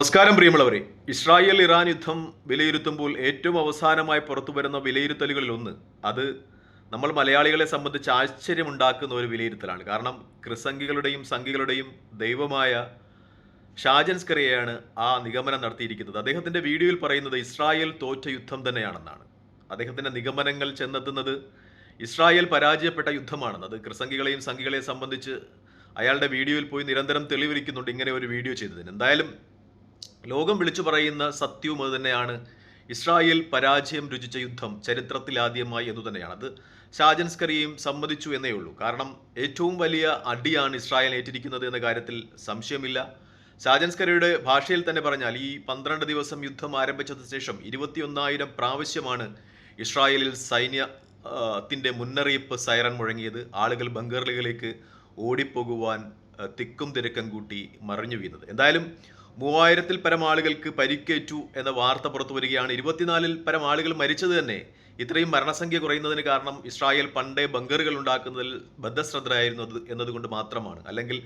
നമസ്കാരം പ്രിയമുള്ളവരെ. Israel Iran യുദ്ധം വിലയിരുത്തുമ്പോൾ ഏറ്റവും അവസാനമായി പുറത്തു വരുന്ന വിലയിരുത്തലുകളിൽ ഒന്ന്. അത് നമ്മൾ മലയാളികളെ സംബന്ധിച്ച് ആശ്ചര്യമുണ്ടാക്കുന്ന ഒരു വിലയിരുത്തലാണ്. കാരണം ക്രിസംഗികളുടെയും സംഘികളുടെയും ദൈവമായ ഷാജൻസ്കറിയാണ് ആ നിഗമനം നടത്തിയിരിക്കുന്നത്. അദ്ദേഹത്തിന്റെ വീഡിയോയിൽ പറയുന്നത് ഇസ്രായേൽ തോറ്റ യുദ്ധം തന്നെയാണെന്നാണ്. അദ്ദേഹത്തിന്റെ നിഗമനങ്ങൾ ചെന്നെത്തുന്നത് ഇസ്രായേൽ പരാജയപ്പെട്ട യുദ്ധമാണെന്ന്. അത് ക്രിസംഗികളെയും സംഘികളെയും സംബന്ധിച്ച് അയാളുടെ വീഡിയോയിൽ പോയി നിരന്തരം തെളിവിരിക്കുന്നുണ്ട് ഇങ്ങനെ ഒരു വീഡിയോ ചെയ്തതിന്. എന്തായാലും ലോകം വിളിച്ചു പറയുന്ന സത്യവും അത് തന്നെയാണ്. ഇസ്രായേൽ പരാജയം രുചിച്ച യുദ്ധം ചരിത്രത്തിൽ ആദ്യമായി എന്നു തന്നെയാണ്. അത് ഷാജൻസ്കറിയും സമ്മതിച്ചു എന്നേ ഉള്ളൂ. കാരണം ഏറ്റവും വലിയ അടിയാണ് ഇസ്രായേൽ ഏറ്റിരിക്കുന്നത് എന്ന കാര്യത്തിൽ സംശയമില്ല. ഷാജൻസ്കറിയുടെ ഭാഷയിൽ തന്നെ പറഞ്ഞാൽ ഈ പന്ത്രണ്ട് ദിവസം യുദ്ധം ആരംഭിച്ചതിന് ശേഷം ഇരുപത്തിയൊന്നായിരം പ്രാവശ്യമാണ് ഇസ്രായേലിൽ സൈന്യ ത്തിന്റെ മുന്നറിയിപ്പ് സൈറൻ മുഴങ്ങിയത്. ആളുകൾ ബംഗറുകളിലേക്ക് ഓടിപ്പോകുവാൻ തിക്കും തിരക്കം കൂട്ടി മറിഞ്ഞു വീണത്. എന്തായാലും മൂവായിരത്തിൽ പരം ആളുകൾക്ക് പരിക്കേറ്റു എന്ന വാർത്ത പുറത്തു വരികയാണ്. ഇരുപത്തിനാലിൽ പരം ആളുകൾ മരിച്ചത് തന്നെ. ഇത്രയും മരണസംഖ്യ കുറയുന്നതിന് കാരണം ഇസ്രായേൽ പണ്ടേ ബങ്കറുകൾ ഉണ്ടാക്കുന്നതിൽ ബദ്ധശ്രദ്ധരായിരുന്നു എന്നതുകൊണ്ട് മാത്രമാണ്. അല്ലെങ്കിൽ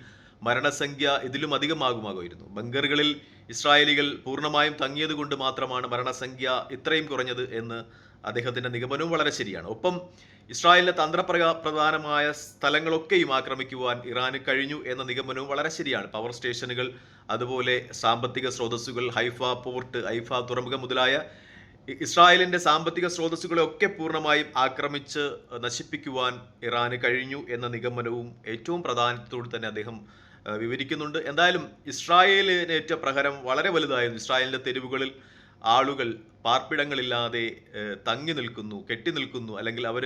മരണസംഖ്യ ഇതിലും അധികമാകുമാകുമായിരുന്നു ബങ്കറുകളിൽ ഇസ്രായേലികൾ പൂർണമായും തങ്ങിയതുകൊണ്ട് മാത്രമാണ് മരണസംഖ്യ ഇത്രയും കുറഞ്ഞത് എന്ന് അദ്ദേഹത്തിന്റെ നിഗമനവും വളരെ ശരിയാണ്. ഒപ്പം ഇസ്രായേലിലെ തന്ത്രപ്രക പ്രധാനമായ സ്ഥലങ്ങളൊക്കെയും ആക്രമിക്കുവാൻ ഇറാന് കഴിഞ്ഞു എന്ന നിഗമനവും വളരെ ശരിയാണ്. പവർ സ്റ്റേഷനുകൾ അതുപോലെ സാമ്പത്തിക സ്രോതസ്സുകൾ ഹൈഫ പോർട്ട് ഹൈഫ തുറമുഖം മുതലായ ഇസ്രായേലിന്റെ സാമ്പത്തിക സ്രോതസ്സുകളെ ഒക്കെ പൂർണമായും ആക്രമിച്ച് നശിപ്പിക്കുവാൻ ഇറാന് കഴിഞ്ഞു എന്ന നിഗമനവും ഏറ്റവും പ്രാധാന്യത്തോട് തന്നെ അദ്ദേഹം വിവരിക്കുന്നുണ്ട്. എന്തായാലും ഇസ്രായേലിനേറ്റ പ്രഹരം വളരെ വലുതായിരുന്നു. ഇസ്രായേലിന്റെ തെരുവുകളിൽ ആളുകൾ പാർപ്പിടങ്ങളില്ലാതെ തങ്ങി നിൽക്കുന്നു കെട്ടി നിൽക്കുന്നു അല്ലെങ്കിൽ അവർ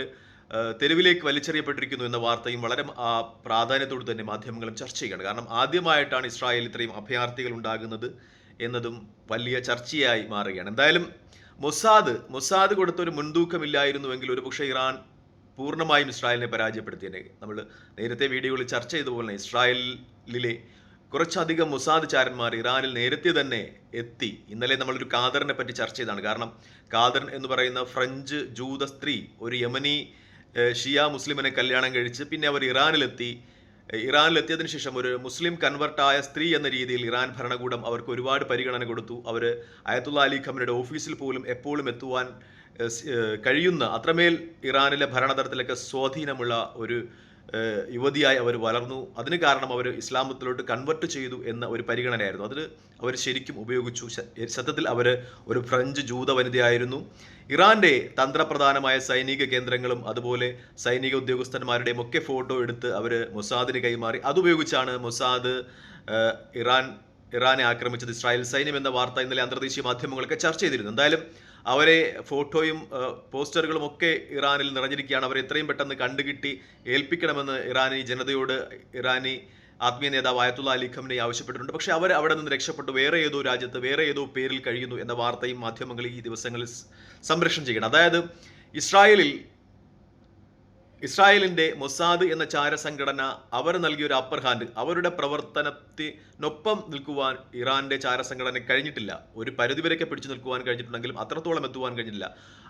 തെരുവിലേക്ക് വലിച്ചെറിയപ്പെട്ടിരിക്കുന്നു എന്ന വാർത്തയും വളരെ പ്രാധാന്യത്തോട് തന്നെ മാധ്യമങ്ങളും ചർച്ച ചെയ്യുകയാണ്. കാരണം ആദ്യമായിട്ടാണ് ഇസ്രായേൽ ഇത്രയും അഭയാർത്ഥികൾ ഉണ്ടാകുന്നത് എന്നതും വലിയ ചർച്ചയായി മാറുകയാണ്. എന്തായാലും മൊസാദ് മൊസാദ് കൊടുത്തൊരു മുൻതൂക്കമില്ലായിരുന്നുവെങ്കിൽ ഒരുപക്ഷെ ഇറാൻ പൂർണമായും ഇസ്രായേലിനെ പരാജയപ്പെടുത്തിയെ നമ്മൾ നേരത്തെ വീഡിയോകളിൽ ചർച്ച ചെയ്ത പോലെ ഇസ്രായേലിലെ കുറച്ചധികം മുസാദ് ചാരന്മാർ ഇറാനിൽ നേരത്തെ തന്നെ എത്തി. ഇന്നലെ നമ്മളൊരു കാദറിനെ പറ്റി ചർച്ച ചെയ്താണ് കാരണം കാദർ എന്ന് പറയുന്ന ഫ്രഞ്ച് ജൂത സ്ത്രീ ഒരു യമനി ഷിയ മുസ്ലിമിനെ കല്യാണം കഴിച്ച് പിന്നെ അവർ ഇറാനിലെത്തി. ഇറാനിലെത്തിയതിനു ശേഷം ഒരു മുസ്ലിം കൺവെർട്ടായ സ്ത്രീ എന്ന രീതിയിൽ ഇറാൻ ഭരണകൂടം അവർക്ക് ഒരുപാട് പരിഗണന കൊടുത്തു. അവർ അയത്തുള്ള അലി ഖമനയുടെ ഓഫീസിൽ പോലും എപ്പോഴും എത്തുവാൻ കഴിയുന്ന അത്രമേൽ ഇറാനിലെ ഭരണതലത്തിലൊക്കെ സ്വാധീനമുള്ള ഒരു യുവതിയായി അവർ വളർന്നു. അതിന് കാരണം അവർ ഇസ്ലാമത്തിലോട്ട് കൺവെർട്ട് ചെയ്തു എന്ന ഒരു പരിഗണനയായിരുന്നു. അതിൽ അവർ ശരിക്കും ഉപയോഗിച്ചു. സത്യത്തിൽ അവർ ഒരു ഫ്രഞ്ച് ജൂത വനിതയായിരുന്നു ഇറാന്റെ തന്ത്രപ്രധാനമായ സൈനിക കേന്ദ്രങ്ങളും അതുപോലെ സൈനിക ഉദ്യോഗസ്ഥന്മാരുടെയും ഒക്കെ ഫോട്ടോ എടുത്ത് അവർ മൊസാദിന് കൈമാറി. അതുപയോഗിച്ചാണ് മൊസാദ് ഇറാൻ ഇറാനെ ആക്രമിച്ചത്. ഇസ്രായേൽ സൈന്യം എന്ന വാർത്ത ഇന്നലെ അന്തർദേശീയ മാധ്യമങ്ങളൊക്കെ ചർച്ച ചെയ്തിരുന്നു. എന്തായാലും അവരെ ഫോട്ടോയും പോസ്റ്ററുകളും ഒക്കെ ഇറാനിൽ നിറഞ്ഞിരിക്കുകയാണ്. അവരെ എത്രയും പെട്ടെന്ന് കണ്ടുകിട്ടി ഏൽപ്പിക്കണമെന്ന് ഇറാനി ജനതയോട് ഇറാനി ആത്മീയ നേതാവ് ആയത്തുള്ള അലി ഖംനെ ആവശ്യപ്പെട്ടിട്ടുണ്ട്. പക്ഷേ അവർ അവിടെ നിന്ന് രക്ഷപ്പെട്ടു. വേറെ ഏതോ രാജ്യത്ത് വേറെ ഏതോ പേരിൽ കഴിയുന്നു എന്ന വാർത്തയും മാധ്യമങ്ങൾ ഈ ദിവസങ്ങളിൽ സംരക്ഷണം ചെയ്യണം അതായത് ഇസ്രായേലിൽ ഇസ്രായേലിന്റെ മൊസാദ് എന്ന ചാരസംഘടന അവർ നൽകിയ ഒരു അപ്പർ ഹാൻഡ് അവരുടെ പ്രവർത്തനത്തിനൊപ്പം നിൽക്കുവാൻ ഇറാന്റെ ചാരസംഘടന കഴിഞ്ഞിട്ടില്ല. ഒരു പരിധിവരെയൊക്കെ പിടിച്ചു നിൽക്കുവാൻ കഴിഞ്ഞിട്ടുണ്ടെങ്കിലും അത്രത്തോളം എത്തുവാൻ കഴിഞ്ഞില്ല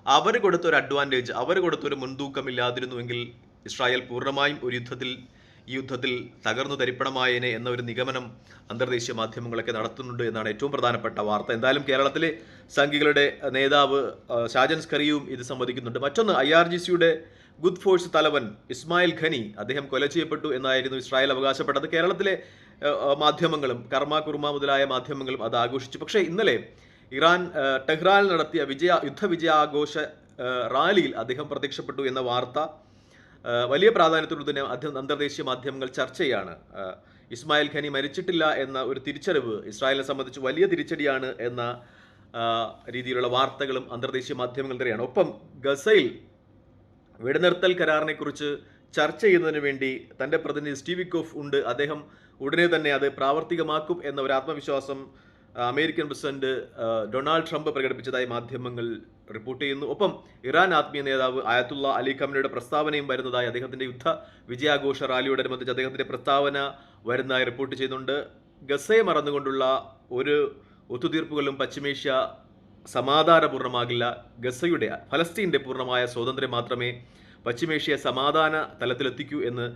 അവർ കൊടുത്ത ഒരു അഡ്വാന്റേജ് അവർ കൊടുത്തൊരു മുൻതൂക്കം ഇല്ലാതിരുന്നുവെങ്കിൽ ഇസ്രായേൽ പൂർണമായും ഒരു യുദ്ധത്തിൽ ഈ യുദ്ധത്തിൽ തകർന്നു തരിപ്പണമായേനെ എന്ന ഒരു നിഗമനം അന്തർദേശീയ മാധ്യമങ്ങളൊക്കെ നടത്തുന്നുണ്ട് എന്നാണ് ഏറ്റവും പ്രധാനപ്പെട്ട വാർത്ത. എന്തായാലും കേരളത്തിലെ സംഘികളുടെ നേതാവ് ഷാജൻ സ്കറിയും ഇത് സംവദിക്കുന്നുണ്ട്. മറ്റൊന്ന് ഐ ആർ ജി സിയുടെ ഗുഡ് ഫോഴ്സ് തലവൻ ഇസ്മായിൽ ഖനി അദ്ദേഹം കൊല ചെയ്യപ്പെട്ടു എന്നായിരുന്നു ഇസ്രായേൽ അവകാശപ്പെട്ടത്. കേരളത്തിലെ മാധ്യമങ്ങളും കർമ്മ കുർമ മുതലായ മാധ്യമങ്ങളും അത് ആഘോഷിച്ചു. പക്ഷേ ഇന്നലെ ഇറാൻ ടെഹ്റാനിൽ നടത്തിയ വിജയ യുദ്ധവിജയാഘോഷ റാലിയിൽ അദ്ദേഹം പ്രത്യക്ഷപ്പെട്ടു എന്ന വാർത്ത വലിയ പ്രാധാന്യത്തോട് തന്നെ അന്തർദേശീയ മാധ്യമങ്ങൾ ചർച്ചയാണ് ഇസ്മായിൽ ഖനി മരിച്ചിട്ടില്ല എന്ന ഒരു തിരിച്ചറിവ് ഇസ്രായേലിനെ സംബന്ധിച്ച് വലിയ തിരിച്ചടിയാണ് എന്ന രീതിയിലുള്ള വാർത്തകളും അന്തർദേശീയ മാധ്യമങ്ങൾ തന്നെയാണ്. ഒപ്പം ഗസയിൽ വെടിനിർത്തൽ കരാറിനെ കുറിച്ച് ചർച്ച ചെയ്യുന്നതിന് വേണ്ടി തന്റെ പ്രതിനിധി സ്റ്റീവിക്കോഫ് ഉണ്ട്. അദ്ദേഹം ഉടനെ തന്നെ അത് പ്രാവർത്തികമാക്കും എന്ന ഒരു ആത്മവിശ്വാസം അമേരിക്കൻ പ്രസിഡന്റ് ഡൊണാൾഡ് ട്രംപ് പ്രകടിപ്പിച്ചതായി മാധ്യമങ്ങൾ റിപ്പോർട്ട് ചെയ്യുന്നു. ഒപ്പം ഇറാൻ ആത്മീയ നേതാവ് ആയത്തുള്ള അലി ഖമനയുടെ പ്രസ്താവനയും വരുന്നതായി അദ്ദേഹത്തിന്റെ യുദ്ധ വിജയാഘോഷ റാലിയോടനുബന്ധിച്ച് അദ്ദേഹത്തിന്റെ പ്രസ്താവന വരുന്നതായി റിപ്പോർട്ട് ചെയ്യുന്നുണ്ട്. ഗസയെ മറന്നുകൊണ്ടുള്ള ഒരു ഒത്തുതീർപ്പുകളും പശ്ചിമേഷ്യ സമാധാനപൂർണമാകില്ല ഗസയുടെ ഫലസ്തീന്റെ പൂർണമായ സ്വാതന്ത്ര്യം മാത്രമേ പശ്ചിമേഷ്യ സമാധാന തലത്തിലെത്തിക്കൂ എന്ന്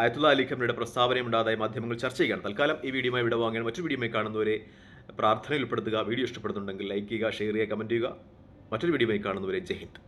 ആയത്തുള്ള അലി ഖമനയുടെ പ്രസ്താവനയുണ്ടായതായി മാധ്യമങ്ങൾ ചർച്ച ചെയ്യുകയാണ്. തൽക്കാലം ഈ വീഡിയോയുമായി ഇവിടെ വാങ്ങാൻ മറ്റു വീഡിയോയുമായി കാണുന്നവരെ പ്രാർത്ഥനയിൽ ഉൾപ്പെടുത്തുക. വീഡിയോ ഇഷ്ടപ്പെടുന്നുണ്ടെങ്കിൽ ലൈക്ക് ചെയ്യുക ഷെയർ ചെയ്യുക കമന്റ് ചെയ്യുക. മറ്റൊരു വീഡിയോയുമായി കാണുന്നവരെ ജയ് ഹിന്ദ്.